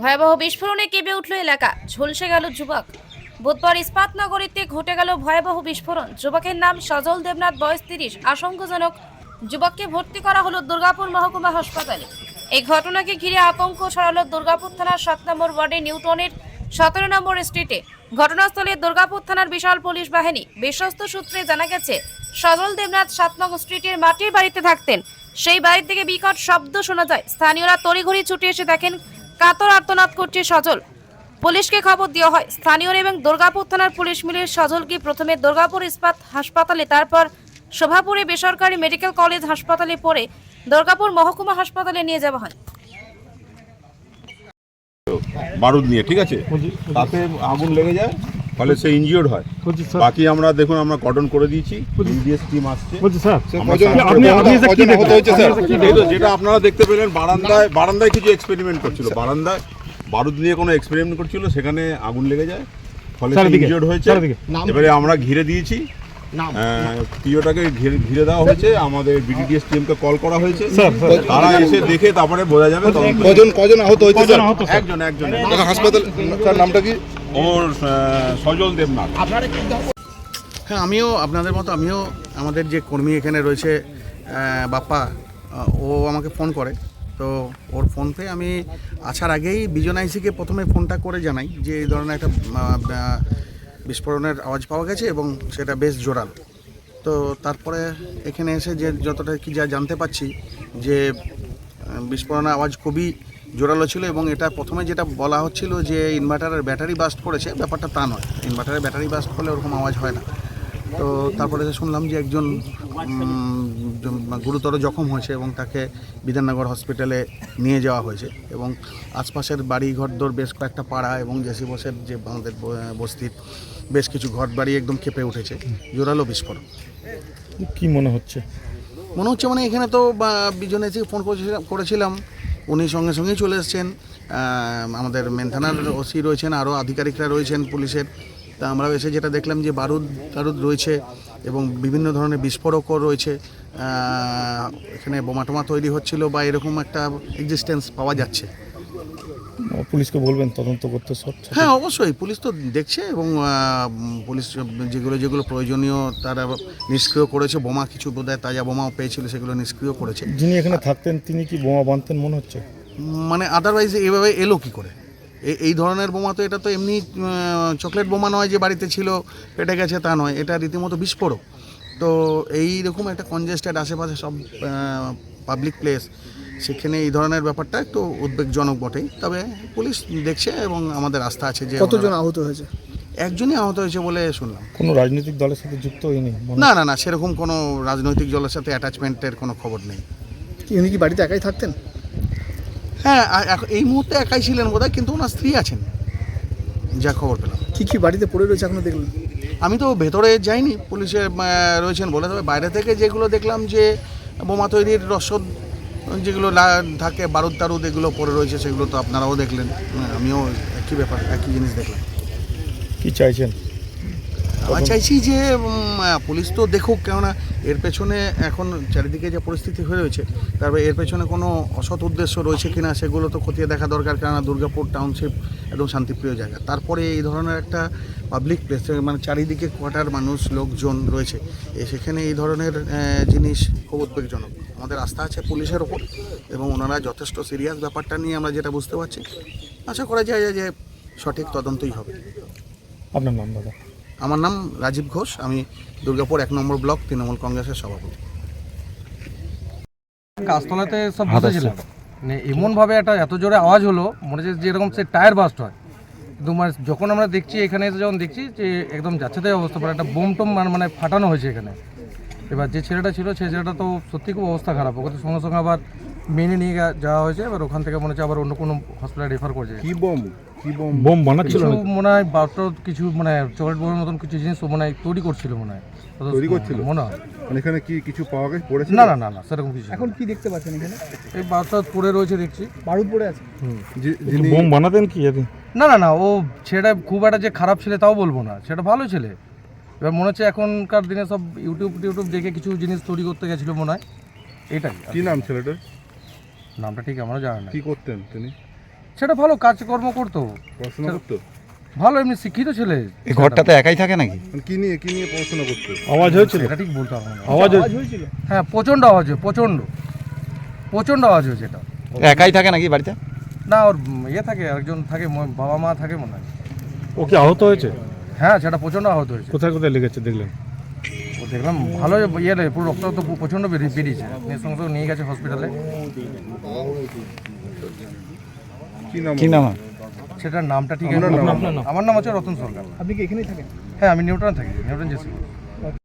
ভয়াবহ বিস্ফোরণে কেঁপে উঠল এলাকা। ঝলসে গেল যুবক। বুধবার ইস্পাত নগরীতে ঘটে গেল ভয়াবহ বিস্ফোরণ। যুবকের নাম সজল দেবনাথ, বয়স তিরিশ। আশঙ্কাজনক, যুবককে ভর্তি করা হলো দুর্গাপুর মহকুমা হাসপাতালে। এই ঘটনাকে ঘিরে আতঙ্ক ছড়ালো দুর্গাপুর থানার সাত নম্বর ওয়ার্ডে নিউটনের সতেরো নম্বর স্ট্রিটে। ঘটনাস্থলে দুর্গাপুর থানার বিশাল পুলিশ বাহিনী বিশ্বস্ত সূত্রে জানা গেছে, সজল দেবনাথ সাত নং স্ট্রিটের মাটির বাড়িতে থাকতেন। সেই বাড়ির থেকে বিকট শব্দ শোনা যায়। স্থানীয়রা তড়িঘড়ি ছুটে এসে দেখেন কাতর আর্তনাদ করছে সজল। পুলিশকে খবর দেওয়া হয় স্থানীয় এবং দুর্গাপুর থানার পুলিশ মিলে সজলকে প্রথমে দুর্গাপুর ইস্পাত হাসপাতালে তারপর শোভাপুরে বেসরকারি মেডিকেল কলেজ হাসপাতালে পরে দুর্গাপুর মহকুমা হাসপাতালে নিয়ে যাওয়া হয়। বারুদ নিয়ে ঠিক আছে? তাতে আগুন লেগে যায়। ফলে সে ইনজিওর্ড হয়। বাকি আমরা দেখুন আমরা কটন করে দিয়েছি ইডিএস টিম আসছে? যেটা আপনারা দেখতে পেলেন বারান্দায় বারান্দায় কিছু এক্সপেরিমেন্ট করছিল। বারান্দায় বারুদ নিয়ে কোনো এক্সপেরিমেন্ট করছিল সেখানে আগুন লেগে যায় ফলে ইনজিওর্ড হয়েছে। এবারে আমরা ঘিরে দিয়েছি। পিওটাকে ঘিরে ঘিরে দেওয়া হয়েছে। আমাদের বিডিডিএস টিমকে কল করা হয়েছে। তারা এসে দেখে তারপরে বোঝা যাবে। কজন? কজন? আহত হয়েছে? একজন একজন। হাসপাতাল নামটা কি? ওর সজল দেবনাথ। হ্যাঁ আমিও আপনাদের মতো আমিও আমাদের যে কর্মী এখানে রয়েছে বাপ্পা ও আমাকে ফোন করে। তো ওর ফোন পেয়ে আমি আসার আগেই বিজন আইসিকে প্রথমে ফোনটা করে জানাই যে এই ধরনের একটা বিস্ফোরণের আওয়াজ পাওয়া গেছে এবং সেটা বেশ জোরাল। তো তারপরে এখানে এসে যে যতটা কি যা জানতে পাচ্ছি যে বিস্ফোরণের আওয়াজ খুবই জোরালো ছিল এবং এটা প্রথমে যেটা বলা হচ্ছিল যে ইনভার্টারের ব্যাটারি বাস্ট করেছে ব্যাপারটা তা নয়। ইনভার্টারের ব্যাটারি বাস্ট করলে ওরকম আওয়াজ হয় না। তো তারপরে শুনলাম যে একজন গুরুতর জখম হয়েছে এবং তাকে বিধাননগর হসপিটালে নিয়ে যাওয়া হয়েছে এবং আশপাশের বাড়ি ঘরদোর বেশ কয়েকটা পাড়া এবং জেসি বসের যে আমাদের বস্তির বেশ কিছু ঘর বাড়ি একদম কেঁপে উঠেছে। জোরালো বিস্ফোরণ। কি মনে হচ্ছে? মনে হচ্ছে মানে এখানে তো বা, বিজনে ফোন করেছিলাম। উনি সঙ্গে সঙ্গেই চলে এসছেন। আমাদের মেনথানার ওসি রয়েছেন, আরও আধিকারিকরা রয়েছেন পুলিশের। তা আমরা এসে যেটা দেখলাম যে বারুদ, টারুদ রয়েছে এবং বিভিন্ন ধরনের বিস্ফোরকও রয়েছে। এখানে বোমাটোমা তৈরি হচ্ছিল বা এরকম একটা এক্সিস্টেন্স পাওয়া যাচ্ছে। পুলিশকে বলবেন তদন্ত করতে সব হ্যাঁ অবশ্যই পুলিশ তো দেখছে এবং পুলিশ যেগুলো যেগুলো প্রয়োজনীয় তারা নিষ্ক্রিয় করেছে বোমা কিছু বোধহয় তাজা বোমাও পেয়েছিল সেগুলো নিষ্ক্রিয় করেছে। যিনি এখানে থাকতেন তিনি কি বোমা বাঁধতেন মনে হচ্ছে? মানে আদারওয়াইজ এভাবে এলো কি করে? এই ধরনের বোমা তো এটা তো এমনি চকলেট বোমা নয় যে বাড়িতে ছিল পেটে গেছে তা নয় এটা রীতিমতো বিস্ফোরক। তো এই রকম একটা কনজেস্টেড আশেপাশে সব পাবলিক প্লেস সেখানে এই ধরনের ব্যাপারটা একটু উদ্বেগজনক বটেই। তবে পুলিশ দেখছে এবং আমাদের আস্থা আছে যে কতজন আহত হয়েছে? একজনই আহত হয়েছে বলে শুনলাম। কোনো রাজনৈতিক দলের সাথে যুক্ত হয়নি? না না না সেরকম কোনো রাজনৈতিক দলের সাথে অ্যাটাচমেন্টের কোনো খবর নেই। উনি কি বাড়িতে একাই থাকতেন? হ্যাঁ এই মুহূর্তে একাই ছিলেন বোধহয় কিন্তু ওনার স্ত্রী আছেন। যা খবর পেলাম। কি কি বাড়িতে পড়ে রয়েছে এখনও দেখলেন? আমি তো ভেতরে যাইনি পুলিশের রয়েছেন বলে তবে বাইরে থেকে যেগুলো দেখলাম যে বোমা তৈরির রসদ যেগুলো থাকে বারুদ তারুদ এগুলো পড়ে রয়েছে সেগুলো তো আপনারাও দেখলেন। হ্যাঁ, আমিও একই ব্যাপার একই জিনিস দেখলাম। কি চাইছেন? আমরা চাইছি যে পুলিশ তো দেখুক কেননা এর পেছনে এখন চারিদিকে যে পরিস্থিতি হয়ে রয়েছে তারপরে এর পেছনে কোনো অসৎ উদ্দেশ্য রয়েছে কিনা সেগুলো তো খতিয়ে দেখা দরকার কেননা দুর্গাপুর টাউনশিপ একদম শান্তিপ্রিয় জায়গা। তারপরে এই ধরনের একটা পাবলিক প্লেস মানে চারিদিকে কোয়ার্টার মানুষ লোকজন রয়েছে সেখানে এই ধরনের জিনিস খুব উদ্বেগজনক। আমাদের আস্থা আছে পুলিশের ওপর এবং ওনারা যথেষ্ট সিরিয়াস ব্যাপারটা নিয়ে আমরা যেটা বুঝতে পারছি আশা করা যায় যে সঠিক তদন্তই হবে। আপনার নাম দাদা? আমার নাম রাজীব ঘোষ আমি দুর্গাপুর এক নম্বর ব্লক তৃণমূল কংগ্রেসের সভাপতি। গাছতলাতে সব বসেছিলাম মানে এমনভাবে একটা এত জোরে আওয়াজ হলো মনে হচ্ছে যেরকম সে টায়ার বাস্ট হয়। কিন্তু মানে যখন আমরা দেখছি এখানে এসে যখন দেখছি যে একদম যাচ্ছে তাই অবস্থা মানে একটা বোম টোম মানে মানে ফাটানো হয়েছে এখানে। এবার যে ছেলেটা ছিল সেই ছেলেটা তো সত্যি খুব অবস্থা খারাপ। ওকে তো সঙ্গে সঙ্গে আবার মেনে নিয়ে যাওয়া হয়েছে এবার ওখান থেকে মনে হচ্ছে আবার অন্য কোনো হসপিটালে রেফার করছে। কি বোম? কি বোম? বোম বানাচ্ছিল কিছু মনে হয় বারোটা কিছু মানে চকলেট বোমের মতন কিছু জিনিস মনে হয় তৈরি করছিল মনে হয়। তৈরি করছিল? মনে হয়। মানে এখানে কি কিছু পাওয়া গেছে? পড়েছে? না না না না সেরকম কিছু এখন কি দেখতে পাচ্ছেন এখানে? এই বাসটা পড়ে রয়েছে দেখছি। বারুদ পড়ে আছে একটু বোম বানাতেন কি এদিন না না না ও ছেলেটা খুব একটা যে খারাপ ছেলে তাও বলব না। সেটা ভালো ছেলে। এবার মনে হচ্ছে এখনকার দিনে সব ইউটিউব টিউটিউব দেখে কিছু জিনিস তৈরি করতে গেছিল মনে হয়। এটাই। কি নাম ছেলেটার? নামটা ঠিক আমারও জানা না কি করতেন তিনি? সেটা ভালো কাজকর্ম করতো। পড়াশোনা করতো? ভালো এমনি শিক্ষিত ছেলে। এই ঘরটাতে একাই থাকে নাকি? মানে কি নিয়ে কি নিয়ে পড়াশোনা করতো? আওয়াজ হয়েছিল? এটা ঠিক বলতে পারব না। আওয়াজ হয়েছিল? হ্যাঁ প্রচণ্ড আওয়াজ হয় প্রচণ্ড। প্রচণ্ড আওয়াজ হয়েছে এটা। একাই থাকে নাকি বাড়িতে? না ওর ইয়ে থাকে একজন থাকে ম- বাবা মা থাকে মনে হয়। ও কি আহত হয়েছে? হ্যাঁ সেটা প্রচণ্ড আহত হয়েছে। কোথায় কোথায় লেগেছে দেখলেন? দেখলাম ভালো ইয়ে রে, পুরো রক্ত তো প্রচণ্ড বেরিয়ে বেরিয়েছে। নিয়ে সঙ্গে সঙ্গে নিয়ে গেছে হসপিটালে কি নাম? সেটার নামটা ঠিক আছে? আমার নাম হচ্ছে রতন সরকার। আপনি কি এখানেই থাকেন? হ্যাঁ আমি নিউটন থাকি নিউটন জেসি